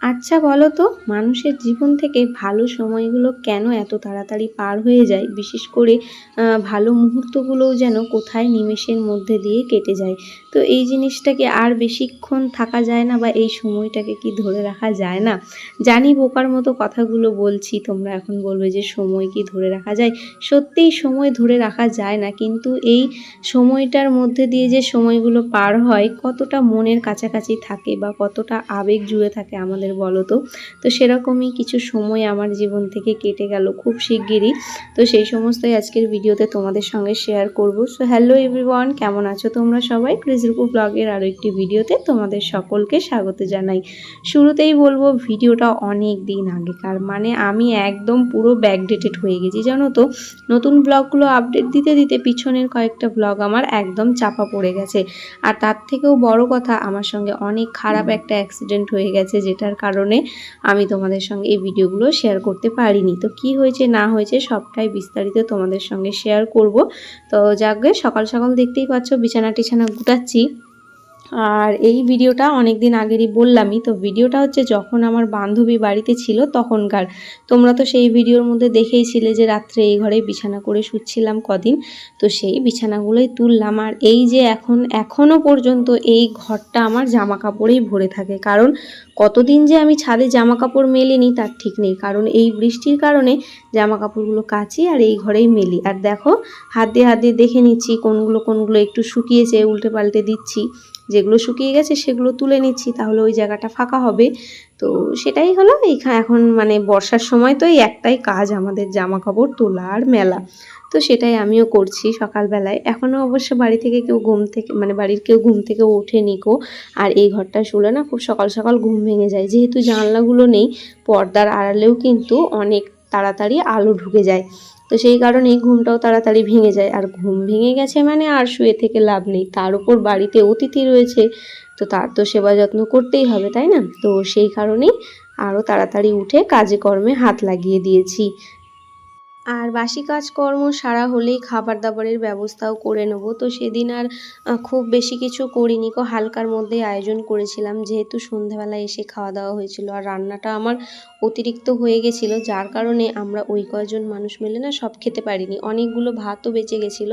আচ্ছা বলো তো, মানুষের জীবন থেকে ভালো সময়গুলো কেন এত তাড়াতাড়ি পার হয়ে যায়? বিশেষ করে ভালো মুহূর্তগুলোও যেন কোথায় নিমেষের মধ্যে দিয়ে কেটে যায়। তো এই জিনিসটাকে আর বেশিক্ষণ থাকা যায় না বা এই সময়টাকে কি ধরে রাখা যায় না? জানি বোকার মতো কথাগুলো বলছি, তোমরা এখন বলবে যে সময় কি ধরে রাখা যায়। সত্যিই সময় ধরে রাখা যায় না, কিন্তু এই সময়টার মধ্যে দিয়ে যে সময়গুলো পার হয়, কতটা মনের কাছাকাছি থাকে বা কতটা আবেগ জুড়ে থাকে আমাদের বলো তো? তো সেরকমই কিছু সময় আমার জীবন থেকে কেটে গেল খুব শিগগিরই। তো সেই সমস্তই আজকের ভিডিওতে তোমাদের সঙ্গে শেয়ার করব। সো হ্যালো এভরিওয়ান কেমন আছো তোমরা সবাই? ক্রিজরুকু ব্লগের আরও একটি ভিডিওতে তোমাদের সকলকে স্বাগত জানাই। শুরুতেই বলব ভিডিওটা অনেক দিন আগেকার মানে আমি একদম পুরো ব্যাকডেটেড হয়ে গেছি জানো তো? নতুন ব্লগগুলো আপডেট দিতে দিতে পিছনের কয়েকটা ব্লগ আমার একদম চাপা পড়ে গেছে। আর তার থেকেও বড় কথা আমার সঙ্গে অনেক খারাপ একটা অ্যাক্সিডেন্ট হয়ে গেছে যেটার কারণে আমি তোমাদের সঙ্গে এই ভিডিওগুলো শেয়ার করতে পারিনি। তো কি হয়েছে, না হয়েছে সবটাই বিস্তারিত তোমাদের সঙ্গে শেয়ার করব। তো যাকে সকাল সকাল দেখতেই পাচ্ছ, বিছানা টিছানা গুটাচ্ছি। আর এই ভিডিওটা অনেক দিন আগেরই বললামই, তো ভিডিওটা হচ্ছে যখন আমার বান্ধবী বাড়িতে ছিল তখনকার। তোমরা তো সেই ভিডিওর মধ্যে দেখেইছিলে যে রাত্রে এই ঘরে বিছানা করে শুচ্ছিলাম কদিন। তো সেই বিছানাগুলোই তুললাম আর এই যে এখন এখনও পর্যন্ত এই ঘরটা আমার জামা কাপড়েই ভরে থাকে। কারণ কতদিন যে আমি ছাদে জামা কাপড় মেলিনি তার ঠিক নেই। কারণ এই বৃষ্টির কারণে জামা কাপড়গুলো কাচি আর এই ঘরেই মেলি। আর দেখো, হাত দিয়ে হাত দিয়ে দেখে নিচ্ছি কোনগুলো কোনগুলো একটু শুকিয়েছে, উল্টে পাল্টে দিচ্ছি। যেগুলো শুকিয়ে গেছে সেগুলো তুলে নিচ্ছি, তাহলে ওই জায়গাটা ফাঁকা হবে। তো সেটাই হলো এখন মানে বর্ষার সময় তো এই একটাই কাজ, আমাদের জামা কাপড় তোলা আর মেলা। তো সেটাই আমিও করছি সকালবেলায়। এখনও অবশ্য বাড়ি থেকে কেউ ঘুম থেকে মানে বাড়ির কেউ ঘুম থেকে ওঠে নিকো আর এই ঘরটা শুলে না খুব সকাল সকাল ঘুম ভেঙে যায়। যেহেতু জানলাগুলো নেই, পর্দার আড়ালেও কিন্তু অনেক তাড়াতাড়ি আলো ঢুকে যায়। তো সেই কারণেই ঘুমটাও তাড়াতাড়ি ভেঙে যায়। আর ঘুম ভেঙে গেছে মানে আর শুয়ে থেকে লাভ নেই। তার উপর বাড়িতে অতিথি রয়েছে, তো তার তো সেবা যত্ন করতেই হবে, তাই না? তো সেই কারণেই আরও তাড়াতাড়ি উঠে কাজে কর্মে হাত লাগিয়ে দিয়েছি। আর বাসি কাজকর্ম সারা হলেই খাবার দাবারের ব্যবস্থাও করে নেব। তো সেদিন আর খুব বেশি কিছু করিনি কো, হালকার মধ্যে আয়োজন করেছিলাম। যেহেতু সন্ধ্যাবেলা এসে খাওয়া দাওয়া হয়েছিল। আর রান্নাটা আমার অতিরিক্ত হয়ে গেছিল, যার কারণে আমরা ওই কয়জন মানুষ মিলে না সব খেতে পারিনি। অনেকগুলো ভাতও বেঁচে গেছিল,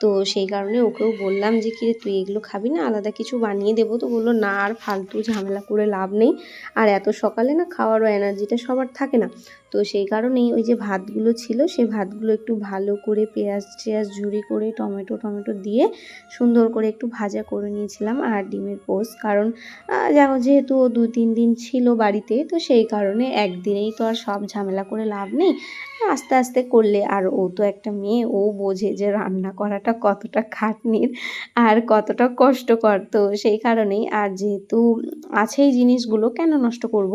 তো সেই কারণে ওকেও বললাম যে, কিরে, তুই এগুলো খাবি না? আলাদা কিছু বানিয়ে দেবো? তো বলল, না, আর ফালতু ঝামেলা করে লাভ নেই। আর এত সকালে না খাওয়ারও এনার্জিটা সবার থাকে না। তো সেই কারণেই ওই যে ভাতগুলো ছিল সেই ভাতগুলো একটু ভালো করে পেঁয়াজ টেয়াজ ঝুরি করে টমেটো টমেটো দিয়ে সুন্দর করে একটু ভাজা করে নিয়েছিলাম আর ডিমের পোস্ট কারণ যেহেতু ও দু তিন দিন ছিল বাড়িতে, তো সেই কারণে একদিনেই তো আর সব ঝামেলা করে লাভ নেই। আস্তে আস্তে করলে। আর ও তো একটা মেয়ে, ও বোঝে যে রান্না করাটা কতটা খাটনির আর কতটা কষ্টকর। তো সেই কারণেই আর যেহেতু আছেই জিনিসগুলো, কেন নষ্ট করব?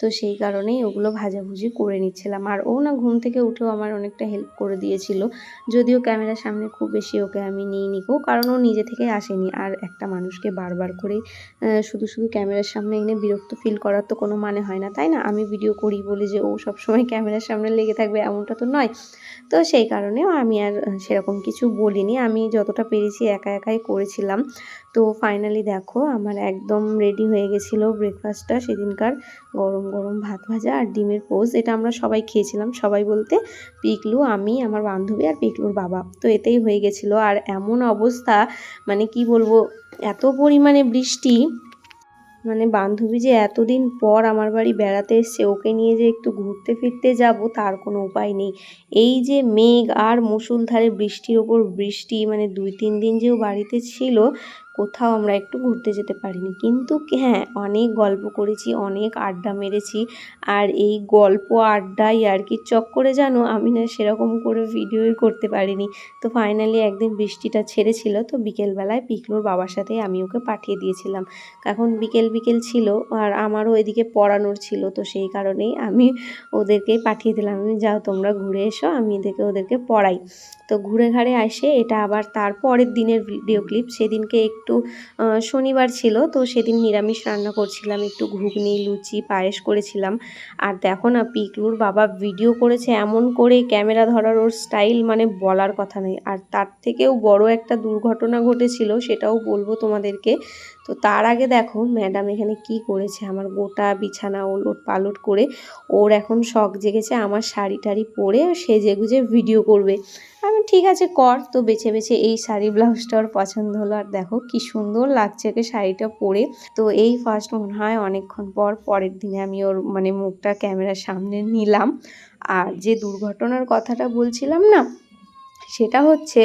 তো সেই কারণেই ওগুলো ভাজাভুজি করে নিচ্ছিলাম। আর ও না ঘুম থেকে উঠেও আমার অনেকটা হেল্প করে দিয়েছিল। যদিও ক্যামেরার সামনে খুব বেশি ওকে আমি নিই নিকো কারণ ও নিজে থেকে আসেনি। আর একটা মানুষকে বারবার করে শুধু শুধু ক্যামেরার সামনে এনে বিরক্ত ফিল করার তো কোনো মানে হয় না, তাই না? আমি ভিডিও করি বলে যে ও সবসময় ক্যামেরার সামনে লেগে থাকবে। এমনটা তো নয়। তো সেই কারণেও আমি আর সেরকম কিছু বলিনি। আমি যতটা পেরেছি একা একাই করেছিলাম। তো ফাইনালি দেখো, আমার একদম রেডি হয়ে গেছিল ব্রেকফাস্টটা সেদিনকার গরম গরম ভাত ভাজা আর ডিমের পোস্ট এটা আমরা সবাই খেয়েছিলাম, সবাই বলতে পিকলু, আমি, আমার বান্ধবী আর পিকলুর বাবা। তো এতেই হয়ে গেছিল। আর এমন অবস্থা মানে কি বলব, এত পরিমাণে বৃষ্টি মানে বান্ধবী যে এতদিন পর আমার বাড়ি বেড়াতে এসছে, ওকে নিয়ে যে একটু ঘুরতে ফিরতে যাব, তার কোনো উপায় নেই। এই যে মেঘ আর মুসুলধারে বৃষ্টির ওপর বৃষ্টি মানে দুই তিন দিন যে ও বাড়িতে ছিল কোথাও আমরা একটু ঘুরতে যেতে পারিনি। কিন্তু হ্যাঁ অনেক গল্প করেছি, অনেক আড্ডা মেরেছি। আর এই গল্প আড্ডাই আর কি চক্করে জানো, আমি না সেরকম করে ভিডিওই করতে পারিনি। তো ফাইনালি একদিন বৃষ্টিটা ছেড়েছিল, তো বিকেলবেলায় পিকলুর বাবার সাথে আমি ওকে পাঠিয়ে দিয়েছিলাম। এখন বিকেল বিকেল ছিল আর আমারও এদিকে পড়ানোর ছিল, তো সেই কারণেই আমি ওদেরকেই পাঠিয়ে দিলাম। আমি, যাও তোমরা ঘুরে এসো, আমি এদেরকে, ওদেরকে পড়াই। তো ঘুরে ঘাড়ে আসে এটা আবার তার পরের দিনের ভিডিও ক্লিপ সেদিনকে একটু আহ, শনিবার ছিল তো সেদিন নিরামিষ রান্না করছিলাম একটু ঘুগনি লুচি পায়েস করেছিলাম। আর দেখো না পিকলুর বাবা ভিডিও করেছে এমন করে ক্যামেরা ধরার ওর স্টাইল মানে বলার কথা নেই। আর তার থেকেও বড় একটা দুর্ঘটনা ঘটেছিল সেটাও বলব তোমাদেরকে। তো তার আগে দেখো ম্যাডাম এখানে কি করেছে? আমার গোটা বিছানা ওলট পালট করে ওর এখন শখ জেগেছে আমার শাড়ি টাড়ি পরে সেজে গুজে ভিডিও করবে। আমি ঠিক আছে, কর। তো বেছে বেছে এই শাড়ি ব্লাউজটা ওর পছন্দ হলো। আর দেখো কি সুন্দর লাগছে ওকে শাড়িটা পরে। তো এই ফার্স্ট মনে হয় অনেকক্ষণ পর পরের দিনে আমি ওর মানে মুখটা ক্যামেরার সামনে নিলাম। আর যে দুর্ঘটনার কথাটা বলছিলাম না, সেটা হচ্ছে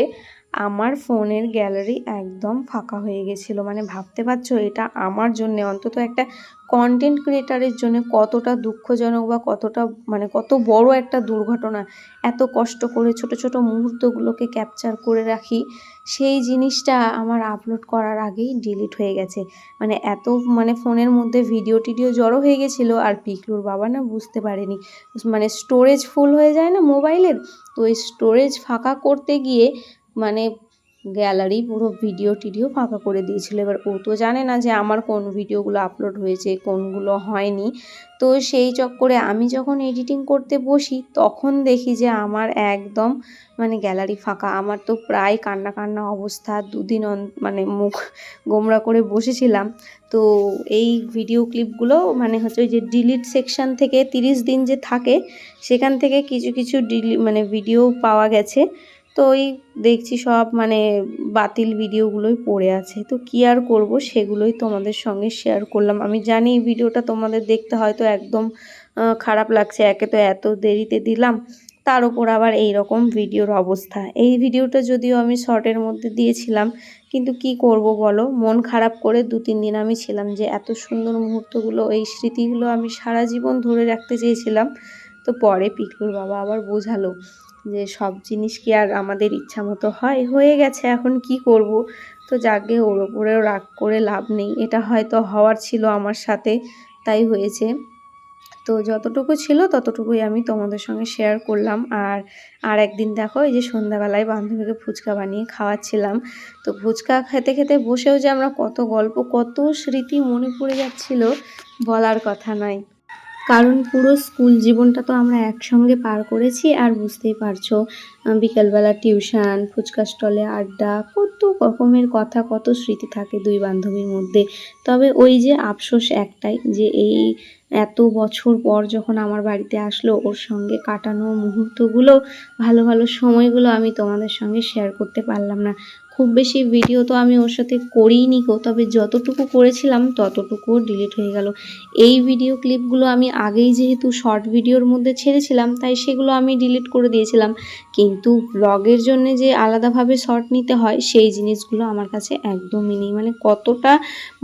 আমার ফোনের গ্যালারি একদম ফাঁকা হয়ে গেছিল। মানে ভাবতে পারছ, এটা আমার জন্য, অন্তত একটা কন্টেন্ট ক্রিয়েটারের জন্য কতটা দুঃখজনক বা কতটা মানে কত বড় একটা দুর্ঘটনা। এত কষ্ট করে ছোট ছোট মুহূর্তগুলোকে ক্যাপচার করে রাখি, সেই জিনিসটা আমার আপলোড করার আগেই ডিলিট হয়ে গেছে। মানে এত মানে ফোনের মধ্যে ভিডিও টিডিও জড়ো হয়ে গেছিল, আর পিকলুর বাবা না বুঝতে পারেনি। মানে স্টোরেজ ফুল হয়ে যায় না মোবাইলের তো ওই স্টোরেজ ফাঁকা করতে গিয়ে মানে গ্যালারি পুরো ভিডিও টিডিও ফাঁকা করে দিয়েছিল। এবার ও তো জানে না যে আমার কোন ভিডিওগুলো আপলোড হয়েছে, কোনগুলো হয়নি। তো সেই চক্করে আমি যখন এডিটিং করতে বসি, তখন দেখি যে আমার একদম মানে গ্যালারি ফাঁকা। আমার তো প্রায় কান্না কান্না অবস্থা, দুদিন মানে মুখ গোমরা করে বসেছিলাম। তো এই ভিডিও ক্লিপগুলো মানে হচ্ছে ওই যে ডিলিট সেকশন থেকে তিরিশ দিন যে থাকে, সেখান থেকে কিছু কিছু ডিলি মানে ভিডিও পাওয়া গেছে। তো ওই দেখছি সব মানে বাতিল ভিডিওগুলোই পড়ে আছে। তো কী আর করব সেগুলোই তোমাদের সঙ্গে শেয়ার করলাম। আমি জানি এই ভিডিওটা তোমাদের দেখতে হয়তো একদম খারাপ লাগছে, একে তো এত দেরিতে দিলাম, তার উপর আবার এই রকম ভিডিওর অবস্থা। এই ভিডিওটা যদিও আমি শর্টের মধ্যে দিয়েছিলাম, কিন্তু কি করব বলো? মন খারাপ করে দু, তিন দিন আমি ছিলাম যে এত সুন্দর মুহূর্তগুলো, এই স্মৃতিগুলো আমি সারা জীবন ধরে রাখতে চেয়েছিলাম। তো পরে পিকলুর বাবা আবার বোঝালো যে সব জিনিস কি আর আমাদের ইচ্ছা মতো হয়? হয়ে গেছে, এখন কি করব? তো যাকে ওর ওপরেও রাগ করে লাভ নেই। এটা হয়তো হওয়ার ছিল আমার সাথে, তাই হয়েছে। তো যতটুকু ছিল ততটুকুই আমি তোমাদের সঙ্গে শেয়ার করলাম। আর আর একদিন দেখো, এই যে সন্ধ্যাবেলায় বান্ধবীকে ফুচকা বানিয়ে খাওয়াচ্ছিলাম। তো ফুচকা খেতে খেতে বসেও যে আমরা কত গল্প, কত স্মৃতি মনে পড়ে যাচ্ছিল, বলার কথা নয়। কারণ পুরো স্কুল জীবনটা তো আমরা একসঙ্গে পার করেছি আর বুঝতেই পারছ বিকেলবেলা টিউশন, ফুচকা স্টলে আড্ডা, কত রকমের কথা, কত স্মৃতি থাকে দুই বান্ধবীর মধ্যে। তবে ওই যে আফসোস একটাই যে এই এত বছর পর যখন আমার বাড়িতে আসলো, ওর সঙ্গে কাটানো মুহূর্তগুলো, ভালো ভালো সময়গুলো আমি তোমাদের সঙ্গে শেয়ার করতে পারলাম না। খুব বেশি ভিডিও তো আমি ওর সাথে করিনি কো তবে যতটুকু করেছিলাম ততটুকুও ডিলিট হয়ে গেল। এই ভিডিও ক্লিপগুলো আমি আগেই যেহেতু শর্ট ভিডিওর মধ্যে ছেড়েছিলাম, তাই সেগুলো আমি ডিলিট করে দিয়েছিলাম। কিন্তু ব্লগের জন্য যে আলাদাভাবে শর্ট নিতে হয়, সেই জিনিসগুলো আমার কাছে একদমই নেই। মানে কতটা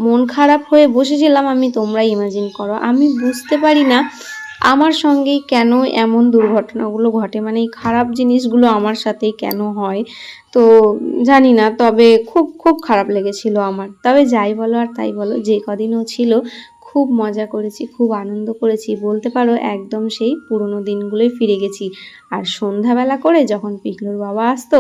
মন খারাপ হয়ে বসেছিলাম আমি তোমরা ইমাজিন করো। আমি বুঝতে পারি না আমার সঙ্গেই কেন এমন দুর্ঘটনাগুলো ঘটে? মানে এই খারাপ জিনিসগুলো আমার সাথেই কেন হয়? তো জানি না, তবে খুব খুব খারাপ লেগেছিল আমার। তবে যাই বলো আর তাই বলো, যে কদিনও ছিল, খুব মজা করেছি, খুব আনন্দ করেছি। বলতে পারো একদম সেই পুরনো দিনগুলোই ফিরে গেছি। আর সন্ধ্যাবেলা করে যখন পিকলুর বাবা আসতো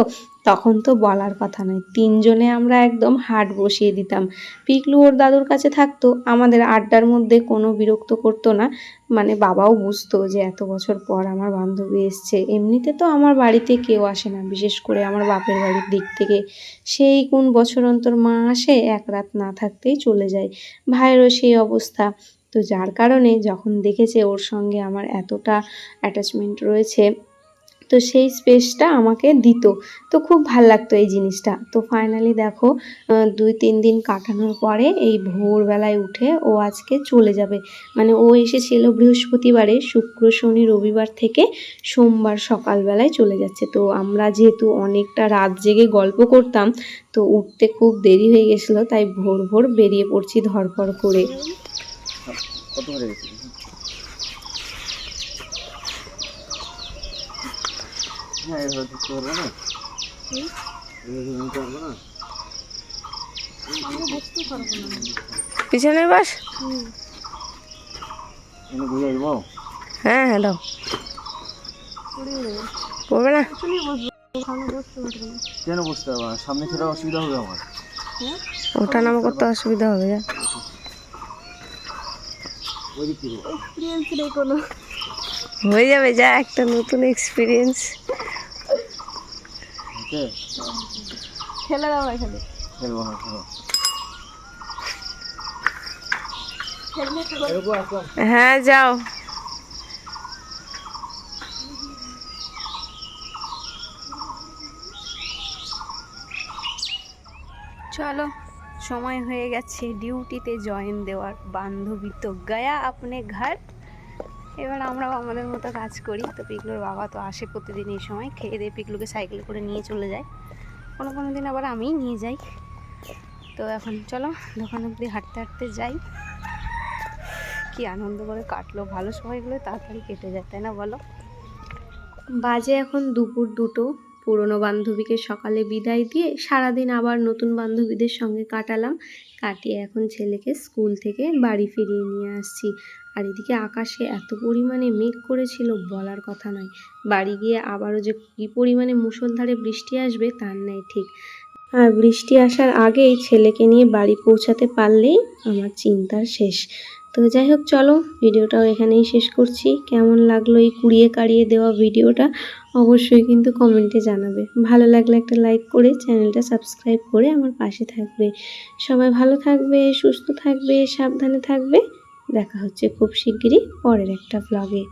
তখন তো বলার কথা নয়। তিনজনে আমরা একদম হাট বসিয়ে দিতাম। পিকলু ওর দাদুর কাছে থাকতো। আমাদের আড্ডার মধ্যে কোনো বিরক্ত করতো না। মানে বাবাও বুঝতো যে এত বছর পর আমার বান্ধবী এসছে। এমনিতে তো আমার বাড়িতে কেউ আসে না, বিশেষ করে আমার বাপের বাড়ির দিক থেকে। সেই কোন বছর অন্তর মা আসে, এক রাত না থাকতেই চলে যায়। ভাইয়েরও সেই অবস্থা। তো যার কারণে যখন দেখেছে ওর সঙ্গে আমার এতটা অ্যাটাচমেন্ট রয়েছে তো সেই স্পেসটা আমাকে দিত। তো খুব ভালো লাগতো এই জিনিসটা। তো ফাইনালি দেখো দুই, তিন দিন কাটানোর পরে এই ভোরবেলায় উঠে ও আজকে চলে যাবে। মানে ও এসেছিল বৃহস্পতিবারে, শুক্র, শনি, রবিবার থেকে সোমবার সকালবেলায় চলে যাচ্ছে। তো আমরা যেহেতু অনেকটা রাত জেগে গল্প করতাম, তো উঠতে খুব দেরি হয়ে গেছিল, তাই ভোর ভোর বেরিয়ে পড়ছি ধরপড় করে। কত করে গেছে হ্যাঁ এভাবে ঢুকতে পারব না। পারব না। পিছনে বাস এনে ঘুরে আসব? হ্যাঁ হ্যাঁ দাও পড়বে না? কেন বসতে পারব সামনে ছেড়ে অসুবিধা হবে আমার। ওঠা নামা করতে অসুবিধা হবে যা। হয়ে যাবে যা একটা নতুন এক্সপিরিয়েন্স ওকে দাও এখানে না খেলো হ্যাঁ যাও। চলো সময় হয়ে গেছে ডিউটিতে জয়েন দেওয়ার। বান্ধবী তো গয়া আপনি ঘর এবার আমরাও আমাদের মতো কাজ করি। তো পিকলুর বাবা তো আসে প্রতিদিন এই সময়, খেয়ে দিয়ে পিকলুকে সাইকেল করে নিয়ে চলে যায়। কোনো কোনো দিন আবার আমিই নিয়ে যাই। তো এখন চলো, দোকান অব্দি হাঁটতে হাঁটতে যাই। কি আনন্দ করে কাটলো, ভালো সময়গুলো তাড়াতাড়ি কেটে যায়, তাই না বলো? বাজে এখন দুপুর দুটো। পুরনো বান্ধবীকে সকালে বিদায় দিয়ে সারাদিন আবার নতুন বান্ধবীদের সঙ্গে কাটালাম। কাটিয়ে এখন ছেলেকে স্কুল থেকে বাড়ি ফিরিয়ে নিয়ে আসছি। আর এদিকে আকাশে এত পরিমাণে মেঘ করেছিল বলার কথা নয়। বাড়ি গিয়ে আবারও যে কী পরিমাণে মুষলধারে বৃষ্টি আসবে তার নেই ঠিক। আর বৃষ্টি আসার আগেই ছেলেকে নিয়ে বাড়ি পৌঁছাতে পারলেই আমার চিন্তার শেষ। তো যাই হোক, চলো ভিডিওটাও এখানেই শেষ করছি। কেমন লাগল এই কুড়িয়ে কাড়িয়ে দেওয়া ভিডিওটা অবশ্যই কিন্তু কমেন্টে জানাবে। ভালো লাগলে একটা লাইক করে চ্যানেলটা সাবস্ক্রাইব করে আমার পাশে থাকবে। সবাই ভালো থাকবে, সুস্থ থাকবে, সাবধানে থাকবে। দেখা হচ্ছে খুব শিগগিরই পরের একটা ব্লগে